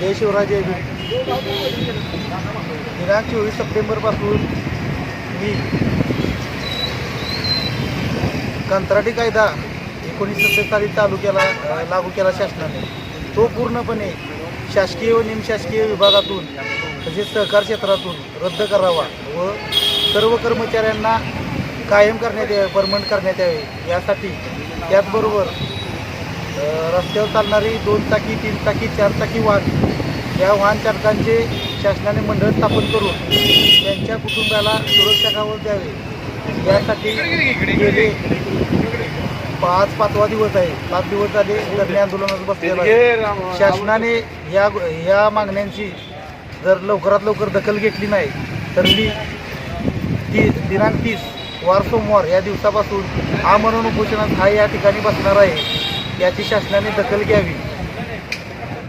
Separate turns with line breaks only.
जय शिवराज जय दिनांक चोवीस सप्टेंबरपासून मी कंत्राटी कायदा एकोणीसशे सत्तेचाळीस तालुक्याला चालू केला लागू केला शासनाने. तो पूर्णपणे शासकीय व निमशासकीय विभागातून तसेच सहकार क्षेत्रातून रद्द करावा व सर्व कर्मचाऱ्यांना कायम करण्यात यावे परमनंट करण्यात यावे यासाठी त्याचबरोबर रस्त्यावर चालणारी दोन चाकी तीन चाकी चार चाकी वाहन या वाहन चालकांचे शासनाने मंडळ स्थापन करून त्यांच्या कुटुंबाला सुरक्षा कवच द्यावे. यासाठी गेले पाच पाचवा दिवस आहे. पाच दिवस झाले धरणे आंदोलनात बसलेलं आहे. शासनाने या या मागण्यांची जर लवकरात लवकर दखल घेतली नाही तर मी ती दिनांक तीस वार सोमवार या दिवसापासून आमरण उपोषणात हा या ठिकाणी बसणार आहे. याची शासनाने दखल घ्यावी.